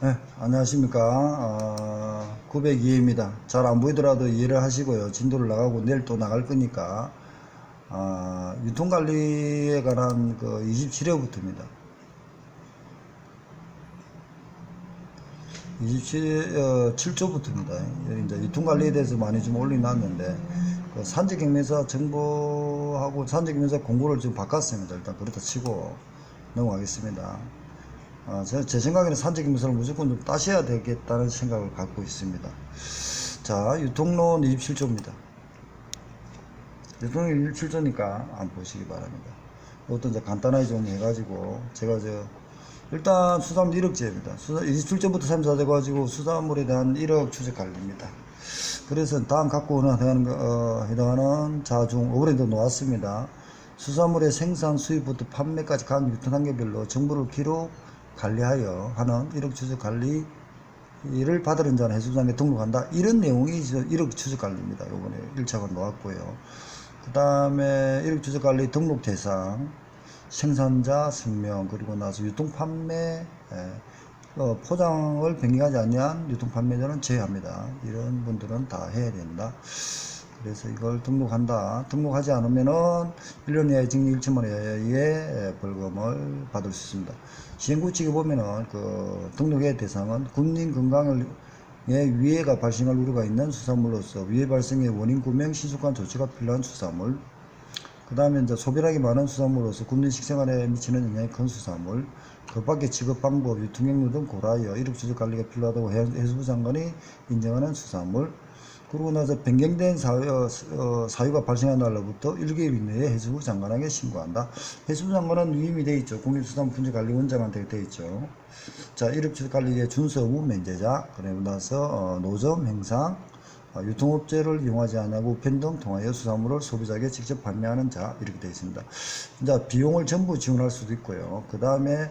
네, 안녕하십니까. 어, 902회입니다. 잘 안 보이더라도 이해를 하시고요. 진도를 나가고 내일 또 나갈 거니까, 아, 유통관리에 관한 그 27회부터입니다. 27, 어, 7조부터입니다. 이제 유통관리에 대해서 많이 좀 올려놨는데, 그 산지경매사 정보하고 산지경매사 공고를 좀 바꿨습니다. 일단 그렇다 치고 넘어가겠습니다. 어, 제, 제 생각에는 산지경매사를 무조건 좀 따셔야 되겠다는 생각을 갖고 있습니다. 자, 유통론 27조입니다. 유통론 27조니까 한번 보시기 바랍니다. 이것도 이제 간단하게 좀 해가지고, 제가 저, 일단 수산물 1억제입니다. 수산, 27조부터 34조 가지고 수산물에 대한 1억 추적 관리입니다. 그래서 다음 갖고 오는 해당하는, 거, 어, 해당하는 자중 오브랜드 놓았습니다. 수산물의 생산, 수입부터 판매까지 각 유통 단계별로 정보를 기록, 관리하여 하는 1억 추적 관리를 받으는 자는 해수장에 등록한다. 이런 내용이 1억 추적 관리입니다. 요번에 1차가 놓았고요. 그 다음에 1억 추적 관리 등록 대상, 생산자 성명, 그리고 나서 유통 판매, 예, 어, 포장을 변경하지 아니한 유통 판매자는 제외합니다. 이런 분들은 다 해야 된다. 그래서 이걸 등록한다. 등록하지 않으면은 1년 이하의 징역 1천만 원 이하의 벌금을 받을 수 있습니다. 시행구칙에 보면은 그 등록의 대상은 국민 건강을 에 위해가 발생할 우려가 있는 수산물로서 위해 발생의 원인 구명 신속한 조치가 필요한 수산물 그 다음에 이제 소비량이 많은 수산물로서 국민 식생활에 미치는 영향이 큰 수산물, 그 밖에 지급 방법, 유통경로 등 고라하여 이력 추적 관리가 필요하다고 해- 해수부 장관이 인정하는 수산물, 그러고 나서 변경된 사유, 어, 사유가 발생한 날로부터 1개월 이내에 해수부 장관에게 신고한다. 해수부 장관은 위임이 돼 있죠. 국립수산품질관리원장한테 돼 있죠. 자, 이력 추적 관리의 준수 의무 면제자, 그리고 나서 어, 노점 행상, 어, 유통업체를 이용하지 않고 등 통하여 수산물을 소비자에게 직접 판매하는 자 이렇게 되어 있습니다. 이제 비용을 전부 지원할 수도 있고요. 그 다음에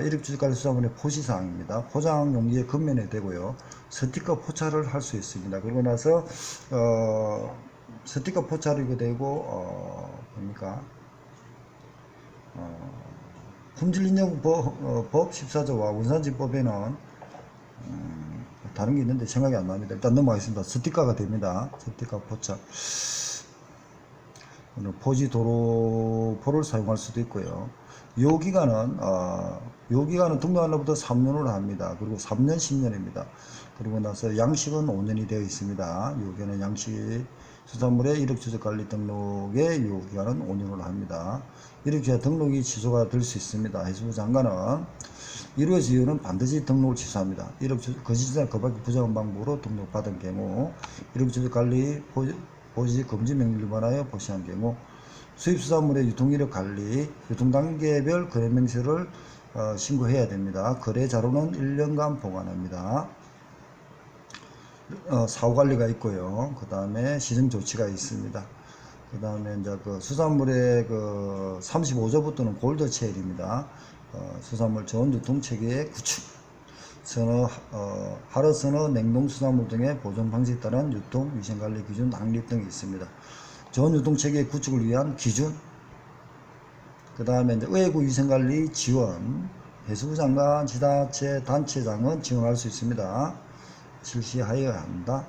일익 주식관리 수산물의 포시사항입니다. 포장 용기에 근면에 되고요. 스티커 포차를 할 수 있습니다. 그리고 나서 어, 스티커 포차를 되고 어, 뭡니까? 어, 품질인정법 어, 법 14조와 원산지법에는 다른 게 있는데 생각이 안 납니다. 일단 넘어가겠습니다. 스티커가 됩니다. 스티커. 오늘 포지 도로 포를 사용할 수도 있고요. 요 기간은, 어, 요 기간은 등록한 날부터 3년으로 합니다. 그리고 3년, 10년입니다. 그리고 나서 양식은 5년이 되어 있습니다. 요기는 양식 수산물의 이력 추적 관리 등록의 요 기간은 5년으로 합니다. 이렇게 등록이 취소가 될 수 있습니다. 해수부 장관은 이루어진 이유는 반드시 등록을 취소합니다. 이력 추적 거짓이나 그 밖의 부정한 방법으로 등록받은 경우 이력 추적 관리 포지, 포지 금지 명령을 위반하여 보시한 경우 수입수산물의 유통이력 관리, 유통단계별 거래명세를 어, 신고해야 됩니다. 거래 자료는 1년간 보관합니다. 어, 사후관리가 있고요. 그 다음에 시정조치가 있습니다. 그 다음에 이제 그 수산물의 그 35조부터는 골드체일입니다. 어, 수산물 전 유통체계의 구축, 선어, 어, 하루 선어, 냉동 수산물 등의 보존 방식에 따른 유통, 위생관리 기준, 확립 등이 있습니다. 전 유통체계 구축을 위한 기준, 그 다음에 이제 외부 위생관리 지원, 해수부 장관, 지자체, 단체장은 지원할 수 있습니다. 실시하여야 한다.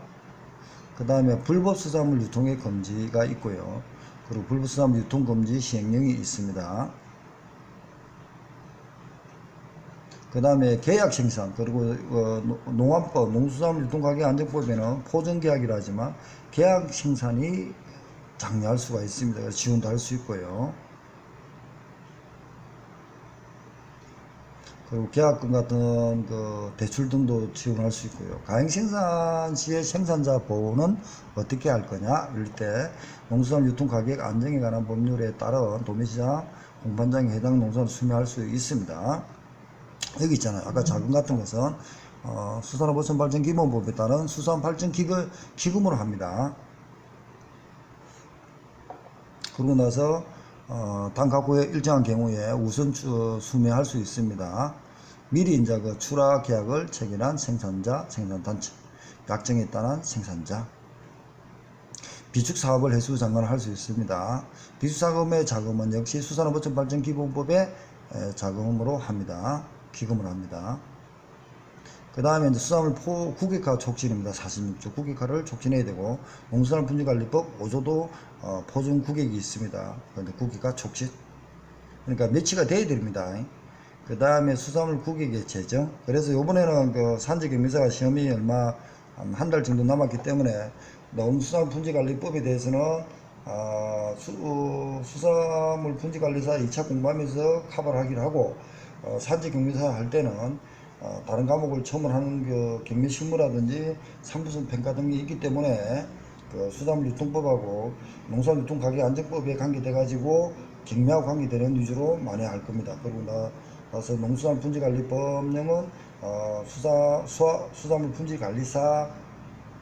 그 다음에 불법 수산물 유통의 금지가 있고요. 그리고 불법 수산물 유통 금지 시행령이 있습니다. 그 다음에 계약 생산 그리고 어, 노- 농업법 농수산물 유통가격 안정법에는 포정계약이라 하지만 계약 생산이 장려할 수가 있습니다. 지원도 할 수 있고요. 그리고 계약금 같은 그 대출 등도 지원할 수 있고요. 가행 생산 시의 생산자 보호는 어떻게 할 거냐? 이럴 때 농수산물 유통 가격 안정에 관한 법률에 따른 도매시장 공판장에 해당 농산을 수매할 수 있습니다. 여기 있잖아요. 아까 자금 같은 것은 어, 수산업어선 발전 기본법에 따른 수산 발전 기금, 기금으로 합니다. 그러고 나서 어, 단가구에 일정한 경우에 우선 주, 수매할 수 있습니다. 미리 이제 그 출하 계약을 체결한 생산자, 생산단체, 약정에 따른 생산자, 비축 사업을 해수 장관을 할 수 있습니다. 비축 사업의 자금은 역시 수산업어촌 발전 기본법의 에, 자금으로 합니다. 기금을 합니다. 그 다음에 이제 수산물 포 국익화 촉진입니다. 46조 국익화를 촉진해야 되고 농수산물 분지관리법 5조도 어, 포중 국익이 있습니다. 그런데 국익화 촉진. 그러니까 매치가 돼야 됩니다. 그 다음에 수산물 국익의 제정. 그래서 요번에는 그 산지경미사가 시험이 얼마 한 달 정도 남았기 때문에 농수산물 분지관리법에 대해서는 아, 수, 어, 수산물 분지관리사 2차 공부하면서 커버를 하기로 하고 어, 산지경미사 할 때는 어, 다른 과목을 첨언하는 그 경미실무라든지 상부성 평가 등이 있기 때문에 그 수산물 유통법하고 농산물 유통 가격 안정법에 관계돼 가지고 경미하고 관계되는 위주로 많이 할 겁니다. 그리고 나 나서 농수산물 분지관리법령은 어, 수사 수화, 수산물 분지관리사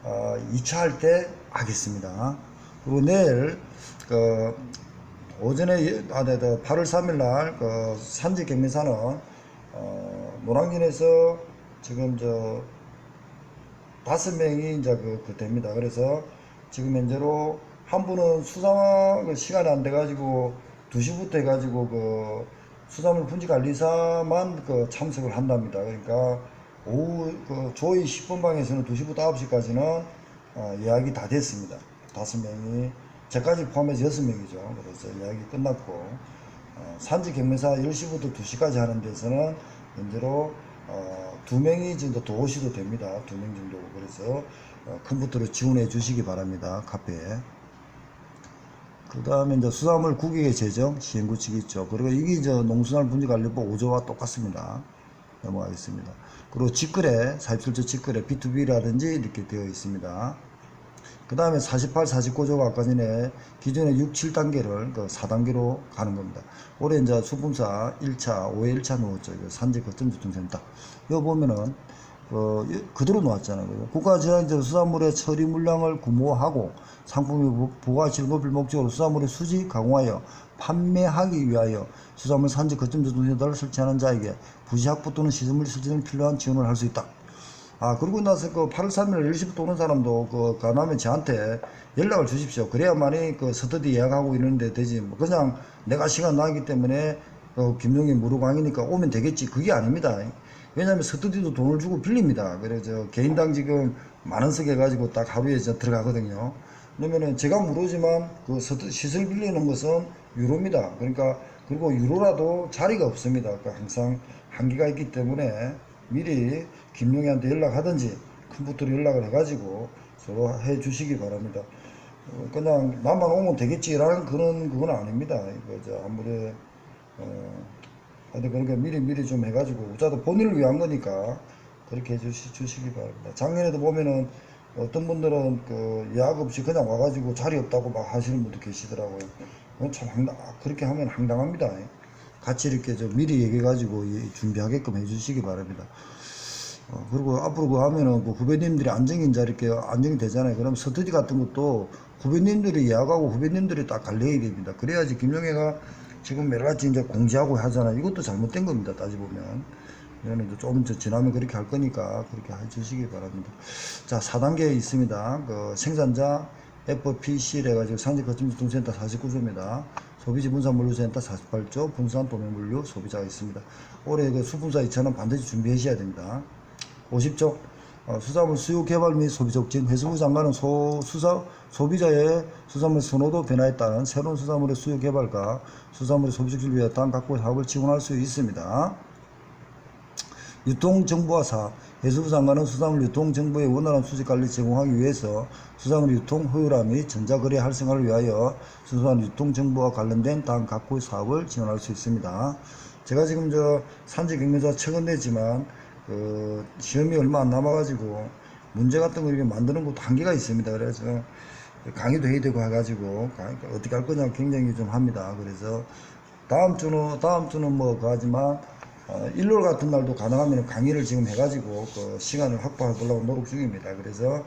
어, 2차 할 때 하겠습니다. 그리고 내일 그 오전에 예- 아, 네, 네, 8월 3일 날 그 산지 경매사는 어, 노량진에서 지금 저 다섯 명이 이제 그, 그 됩니다. 그래서 지금 현재로 한 분은 수상 그 시간이 안 돼가지고 2시부터 해가지고 그 수산물 분지 관리사만 그 참석을 한답니다. 그러니까 오후 그 조이 10분 방에서는 2시부터 9시까지는 어, 예약이 다 됐습니다. 다섯 명이 저까지 포함해서 여섯 명이죠. 그래서 예약이 끝났고 어, 산지 경매사 10시부터 2시까지 하는 데서는 현재로 어, 두 명이 정도 더 오셔도 됩니다. 두 명 정도. 그래서 어, 컴퓨터로 지원해 주시기 바랍니다. 카페에. 그 다음에 이제 수산물 국익의 제정 시행구칙이 있죠. 그리고 이게 이제 농수산물 분지관리법 5조와 똑같습니다. 넘어가겠습니다. 그리고 직거래, 사입설정 직거래 B2B라든지 이렇게 되어 있습니다. 그 다음에 48, 49조가 아까 전에 기존의 6, 7단계를 그 4단계로 가는 겁니다. 올해 이제 수분사 1차, 5회 1차 놓았죠. 산지 거점주통센터. 이거 보면은 그, 이- 그대로 놓았잖아요. 국가재난제 수산물의 처리 물량을 구모하고 상품의 부- 부가가치를 높일 목적으로 수산물의 수지 강화하여 판매하기 위하여 수산물 산지 거점주통센터를 설치하는 자에게 부시학부 또는 시설물 설치 등 필요한 지원을 할 수 있다. 아, 그러고 나서 그 8월 3일 10시부터 오는 사람도 그 가나면 저한테 연락을 주십시오. 그래야만이 그 스터디 예약하고 이러는데 되지. 뭐 그냥 내가 시간 나기 때문에 어, 김용희 무료강의니까 오면 되겠지. 그게 아닙니다. 왜냐하면 스터디도 돈을 주고 빌립니다. 그래서 개인당 지금 만 원씩 해가지고 딱 하루에 저 들어가거든요. 그러면은 제가 무료지만 그 시설 빌리는 것은 유로입니다. 그러니까 그리고 유로라도 자리가 없습니다. 그러니까 항상 한계가 있기 때문에 미리 김용희한테 연락하든지 컴퓨터로 연락을 해가지고 서로 해 주시기 바랍니다. 어, 그냥 나만 오면 되겠지라는 그런 그건 아닙니다. 이거 저 아무리 어, 하여튼 그러니까 미리 미리 좀 해가지고 우자도 본인을 위한 거니까 그렇게 해주시 주시기 바랍니다. 작년에도 보면은 어떤 분들은 그 예약 없이 그냥 와가지고 자리 없다고 막 하시는 분도 계시더라고요. 참 황당, 아, 그렇게 하면 황당합니다. 같이 이렇게 좀 미리 얘기해가지고 이- 준비하게끔 해주시기 바랍니다. 어, 그리고 앞으로 그 하면은 그 후배님들이 안정인자 이렇게 안정이 되잖아요. 그럼 스터디 같은 것도 후배님들이 예약하고 후배님들이 딱 관리해야 됩니다. 그래야지 김영애가 지금 매일같이 이제 공지하고 하잖아요. 이것도 잘못된 겁니다. 따지보면. 이거는 조금 더 지나면 그렇게 할 거니까 그렇게 해주시기 바랍니다. 자, 4단계에 있습니다. 그 생산자 FPC를 해가지고 상지 거점 유통센터 49조입니다. 소비지 분산물류센터 48조, 분산 도매물류 소비자가 있습니다. 올해 그 수분사 2차는 반드시 준비하셔야 됩니다. 50조 어, 수산물 수요 개발 및 소비 촉진 해수부 장관은 소, 수사, 소비자의 수산물 선호도 변화에 따른 새로운 수산물의 수요 개발과 수산물의 소비 촉진을 위해 땅 각고 사업을 지원할 수 있습니다. 유통정보화 사업 해수부 장관은 수산물 유통정보의 원활한 수집관리 제공하기 위해서 수산물 유통 효율화 및 전자거래 활성화를 위하여 수산물 유통정보와 관련된 당 각고의 사업을 지원할 수 있습니다. 제가 지금 저 산지 경매자 최근 냈지만 그 시험이 얼마 안 남아가지고 문제 같은 거 이렇게 만드는 것도 한계가 있습니다. 그래서 강의도 해야 되고 해가지고 가- 어떻게 할 거냐 굉장히 좀 합니다. 그래서 다음 주는 다음 주는 뭐 그하지만 어, 일요일 같은 날도 가능하면 강의를 지금 해가지고 그 시간을 확보해 보려고 노력 중입니다. 그래서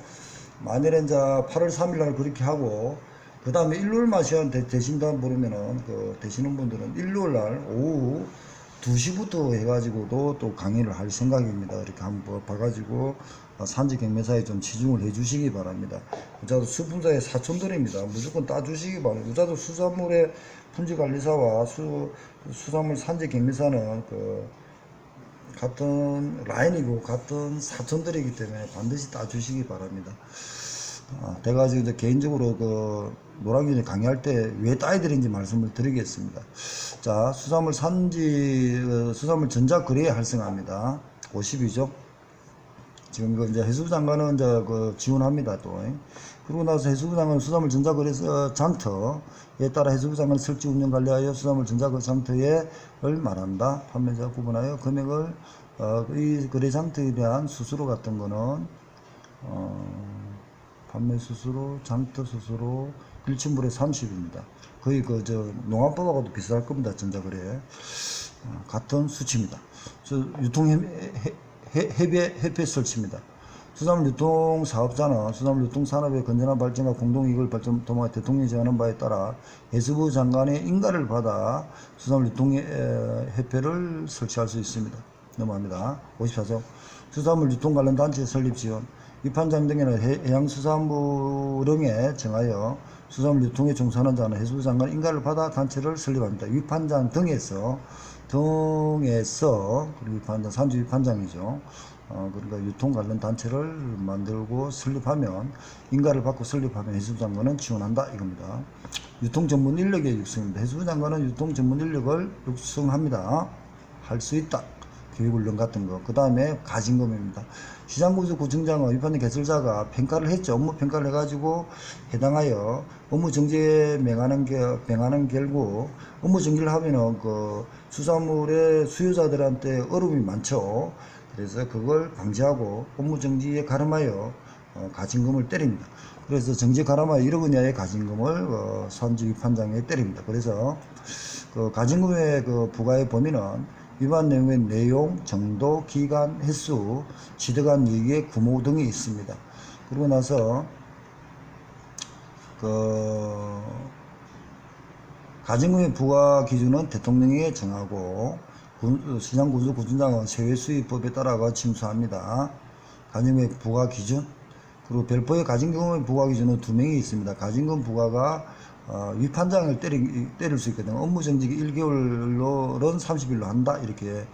만일에 이제 8월 3일 날 그렇게 하고 그 다음에 일요일만 시간 되, 되신다 모르면은 그 되시는 분들은 일요일 날 오후 2시부터 해가지고도 또 강의를 할 생각입니다. 이렇게 한번 봐가지고 어, 산지 경매사에 좀 치중을 해주시기 바랍니다. 우자도 수분자의 사촌들입니다. 무조건 따주시기 바랍니다. 우자도 수산물의 품질관리사와 수, 수산물 산지 경매사는 그 같은 라인이고 같은 사촌들이기 때문에 반드시 따주시기 바랍니다. 아, 제가 지금 이제 개인적으로 그 노량진에 강의할 때 왜 따야 되는지 말씀을 드리겠습니다. 자, 수산물 산지, 어, 수산물 전자 거래에 활성화합니다. 50이죠. 지금 이거 이제 해수부 장관은 이제 그 지원합니다 또. 그러고 나서 해수부 장관은 수산물 전자 거래소 장터에 따라 해수부 장관 설치 운영 관리하여 수산물 전자 거래 장터에 을 말한다. 판매자 구분하여 금액을 어, 이 거래 장터에 대한 수수료 같은 거는 어, 판매 수수료, 장터 수수료 1층불에 30입니다. 거의 그 저 농업법하고도 비슷할 겁니다. 전자거래. 어, 같은 수치입니다. 저 유통 해배 해패 설치입니다. 수산물 유통 사업자는 수산물 유통 산업의 건전한 발전과 공동 이익을 발전 도모하 대통령이 정하는 바에 따라 해수부 장관의 인가를 받아 수산물 유통 에, 협회를 설치할 수 있습니다. 넘어갑니다. 54조 수산물 유통 관련 단체 설립 지원 위판장 등에는 해- 해양수산부령에 정하여 수산물 유통에 종사하는 자는 해수부 장관 인가를 받아 단체를 설립합니다. 위판장 등에서 등에서 그리고 위판장 산지 위판장이죠. 어, 그러니까 유통 관련 단체를 만들고 설립하면 인가를 받고 설립하면 해수부 장관은 지원한다 이겁니다. 유통 전문 인력의 육성입니다. 해수부 장관은 유통 전문 인력을 육성합니다. 할 수 있다. 교육훈련 같은 거. 그 다음에 가진금입니다. 시장구조 구청장은 위판된 개설자가 평가를 했죠. 업무 평가를 해가지고 해당하여 업무 정지에 명하는 게, 명하는 결국 업무 정지를 하면은 그 수산물의 수요자들한테 어려움이 많죠. 그래서 그걸 방지하고 업무 정지에 가름하여 어, 가진금을 때립니다. 그래서 정지 가름하여 1억 원 이하의 가진금을 어, 산지 위판장에 때립니다. 그래서 그 가진금의 그 부과의 범위는 위반 내용의 내용, 정도, 기간, 횟수, 지득한 이익의 규모 등이 있습니다. 그러고 나서 그 가진금의 부과 기준은 대통령이 정하고 군- 시장군수구청장은 세외수입법에 따라가 침수합니다. 가진금의 부과 기준 그리고 별도의 가진금의 부과 기준은 두 명이 있습니다. 가진금 부과가 어, 위판장을 때리, 때릴 수 있거든요. 업무 정직이 1개월로는 30일로 한다 이렇게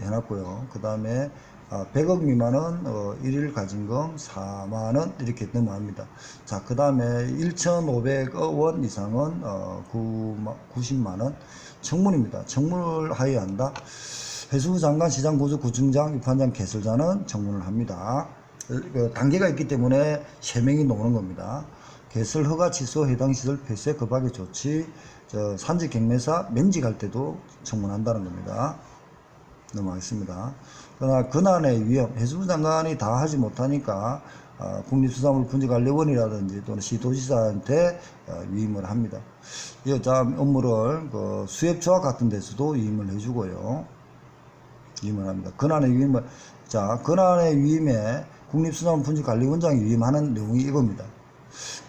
해놨고요. 그 다음에 100억 미만은 어, 1일 가진금 4만원 이렇게 넘어갑니다. 자, 그 다음에 1,500억 원 이상은 어, 90만원 청문입니다. 청문을 하여야 한다. 해수부 장관, 시장 고수 구청장, 위판장, 개설자는 청문을 합니다. 그 단계가 있기 때문에 세 명이 노는 겁니다. 개설 허가 취소 해당 시설 폐쇄 급하게 조치 저 산지 경매사 면직할 때도 청문한다는 겁니다. 넘어가겠습니다. 그러나 근한의 위험 해수부 장관이 다 하지 못하니까 어, 국립수산물 분지관리원이라든지 또는 시도지사한테 어, 위임을 합니다. 여자 업무를 그 수협조합 같은 데서도 위임을 해주고요. 위임을 합니다. 근한의 위임을 자 근한의 위임에 국립수산물분지관리원장이 위임하는 내용이 이겁니다.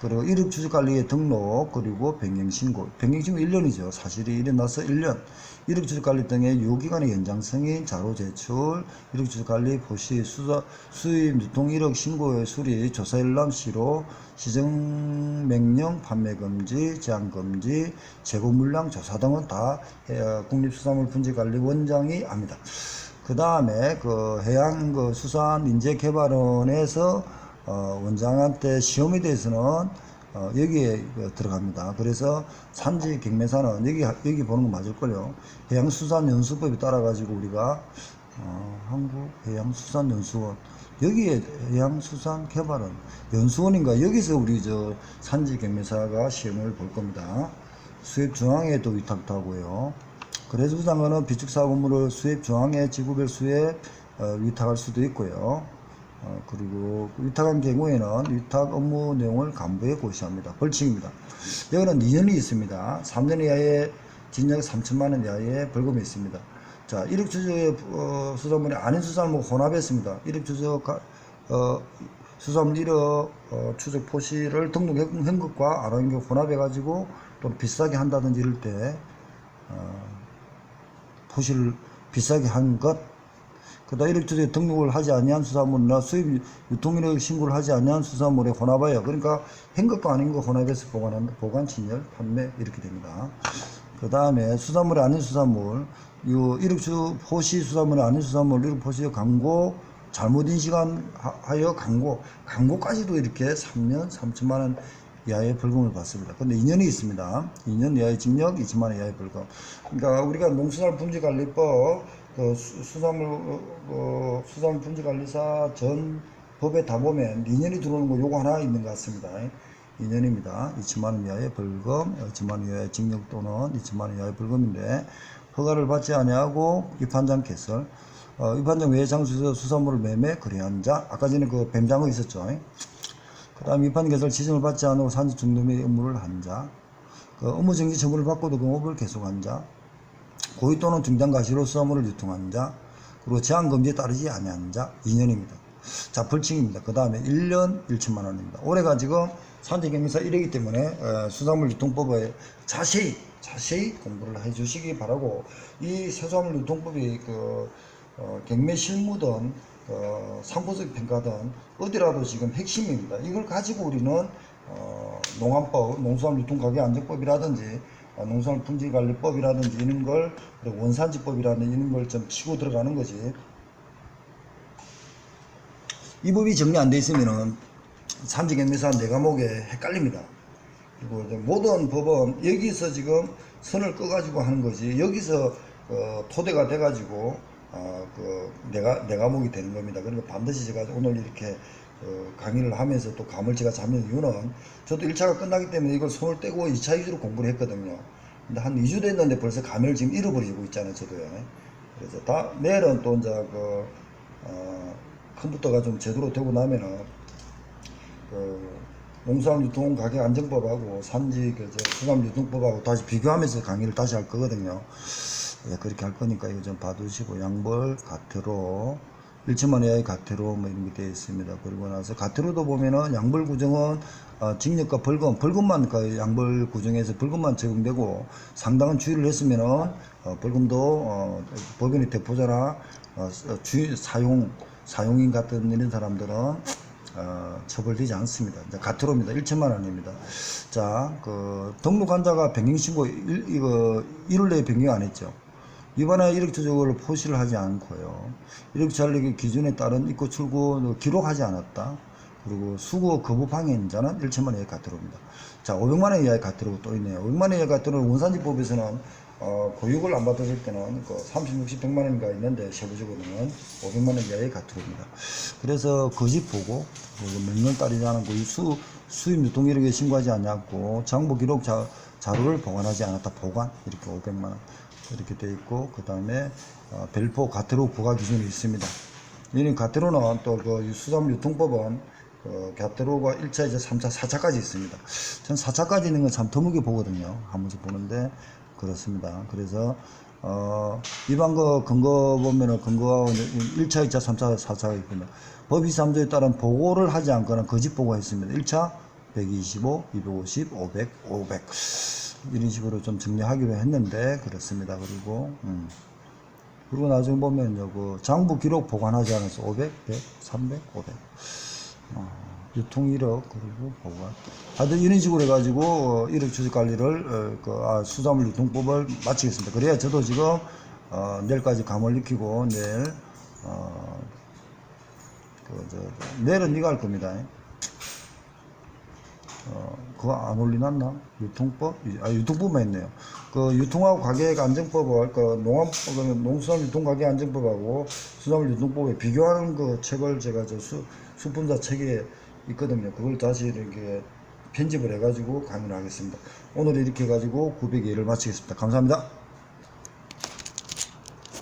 그리고 이력 주식관리의 등록 그리고 변경신고. 변경신고 1년이죠. 사실이 일어나서 1년. 이력 주식관리 등의 요기간의 연장성인 자료 제출 이력 주식관리 포시 수사, 수입 유통 이력 신고의 수리 조사 일람 시로 시정 명령 판매 금지 제한 금지 재고 물량 조사 등은 다 해- 국립수산물분지관리원장이 합니다. 그 다음에 그 해양 그 수산 인재 개발원에서 어, 원장한테 시험에 대해서는 어, 여기에 그 들어갑니다. 그래서 산지 경매사는 여기 여기 보는 거 맞을걸요. 해양수산연수법에 따라 가지고 우리가 어, 한국해양수산연수원 여기에 해양수산개발원 연수원인가 여기서 우리 저 산지 경매사가 시험을 볼 겁니다. 수입 중앙에도 위탁도 하고요. 그래서 부장관은 비축사업 업무를 수입 중앙에 지구별 수에 어, 위탁할 수도 있고요. 어, 그리고 위탁한 경우에는 위탁 업무 내용을 간부에 고시합니다. 벌칙입니다. 여기는 2년이 있습니다. 3년 이하의 징역 3천만 원 이하의 벌금이 있습니다. 자, 이력 추적 어, 수산물이 아닌 수산물 혼합했습니다. 이력 추적 가- 어, 수산물 이력 어, 추적 포시를 등록한 것과 안 한 것 혼합해가지고 또 비싸게 한다든지 이럴 때 포시를 비싸게 한 것, 그다음 이력 주에 등록을 하지 아니한 수산물이나 수입 유통이력 신고를 하지 아니한 수산물에 혼합하여 그러니까 한 것과 아닌 거 혼합해서 보관한 보관 진열 판매 이렇게 됩니다. 그 다음에 수산물이 아닌 수산물 요 이력수 포시 수산물 아닌 수산물 이력 포시 광고 잘못 인식한 하- 하여 광고 광고까지도 이렇게 3년 3천만 원 이하의 벌금을 받습니다. 근데 2년이 있습니다. 2년 이하의 징역, 2천만 원 이하의 벌금. 그러니까 우리가 농수산물 분지관리법 그 수- 수산물 어, 어, 수산물 분지관리사 전 법에 다 보면 2년이 들어오는 거 요거 하나 있는 것 같습니다. 2년입니다. 2천만 원 이하의 벌금, 2천만 원 이하의 징역 또는 2천만 원 이하의 벌금인데 허가를 받지 아니하고 입한장 개설, 어, 입한장 외의 장소에서 수산물을 매매 거래한 자, 아까 전에 그 뱀장어 있었죠. 그 다음 입한 개설 지정을 받지 않고 산지 중도 및 업무를 한 자, 그 업무 정지 처분을 받고도 그 업을 계속한 자, 고의 또는 중단 가시로 수산물을 자, 그리고 제한 금지에 따르지 아니한 자 2년입니다. 자 벌칙입니다. 그 다음에 1년 1천만 원입니다. 올해가 지금 산지경비사 1회이기 때문에 어, 수산물 유통법에 자세히 자세히 공부를 해주시기 바라고 이 수산물 유통법이 그 어, 경매 실무든 어, 상품적 평가든 어디라도 지금 핵심입니다. 이걸 가지고 우리는 어, 농안법, 농수산물 유통가격 안정법이라든지 어, 농수산물 품질관리법이라든지 이런 걸 원산지법이라든지 이런 걸 좀 치고 들어가는 거지. 이 법이 정리 안 돼 있으면은 산지 경매사 네 과목에 헷갈립니다. 그리고 모든 법은 여기서 지금 선을 꺼가지고 하는 거지 여기서 어, 토대가 돼가지고 어, 그 내가 내 과목이 되는 겁니다. 그러니까 반드시 제가 오늘 이렇게 어, 강의를 하면서 또 감을 제가 잡는 이유는 저도 1차가 끝나기 때문에 이걸 손을 떼고 2차 위주로 공부를 했거든요. 근데 한 2주 됐는데 벌써 감을 지금 잃어버리고 있잖아요, 저도요. 그래서 다 내일은 또 이제 그 어, 컴퓨터가 좀 제대로 되고 나면은 그 농수산물 유통 가격 안정법하고 산지 그저 수산물 유통법하고 다시 비교하면서 강의를 다시 할 거거든요. 예, 그렇게 할 거니까 이거 좀 봐두시고 양벌 가태로 1천만 이하의 가태로 뭐 이런 게 되어 있습니다. 그리고 나서 가태로도 보면은 양벌 구정은 어, 징역과 벌금, 벌금만 그 양벌 구정에서 벌금만 적용되고 상당한 주의를 했으면은 어, 벌금도 어, 법인의 대표자나 어, 주 사용 사용인 같은 이런 사람들은 어, 처벌되지 않습니다. 이제 가트로입니다. 1천만 원입니다. 자, 그 등록 환자가 변경신고 일, 이거 1월 내에 변경 안 했죠. 이번에 이력 추적을 포시를 하지 않고요. 이력 관리 기준에 따른 입고 출구 기록하지 않았다. 그리고 수거 거부 방해인 자는 1천만 원의 가트로입니다. 자, 500만 원 이하의 가트로가 또 있네요. 500만 원 이하의 가트로는 원산지법에서는 어, 고육을 안 받았을 때는 그 30, 60, 100만 원인가 있는데 세부적으로는 500만 원 이하의 가트로입니다. 그래서 거짓 보고 명령 따르지 않은 고유 수 수입 유통 이력에 신고하지 않았고 장부 기록 자, 자료를 보관하지 않았다 보관 이렇게 500만 원 이렇게 돼 있고 그 다음에 어, 벨포 가트로 부과 기준이 있습니다. 이는 가트로는 또 그 수산물 유통법은 그 가트로가 1차, 2차, 3차, 4차까지 있습니다. 전 4차까지 있는 건 참 드물게 보거든요. 한 번씩 보는데 그렇습니다. 그래서 어, 일반 거 근거 보면은 근거가 1차, 2차, 3차, 4차가 있거든요. 법 23조에 따른 보고를 하지 않거나 거짓 보고했습니다. 1차 125, 250, 500, 500 이런 식으로 좀 정리하기로 했는데 그렇습니다. 그리고 음. 그리고 나중에 보면요, 그 장부 기록 보관하지 않아서 500, 100, 300, 500. 어, 유통 이력 그리고 보관. 하여튼 이런 식으로 해가지고 어, 이력 추적 관리를 어, 그, 아, 수산물 유통법을 마치겠습니다. 그래야 저도 지금 어, 내일까지 감을 익히고 내일 어, 그, 저, 내일은 네가 할 겁니다. 어, 그거 안 올리놨나? 유통법? 아, 유통법만 있네요. 그 유통하고 가격 안정법을, 그 농업, 그 농수산물 유통 가격 안정법하고 수산물 유통법에 비교하는 그 책을 제가 저 수, 수분자 책에 있거든요. 그걸 다시 이렇게 편집을 해가지고 강의를 하겠습니다. 오늘 이렇게 해가지고 902회를 마치겠습니다. 감사합니다.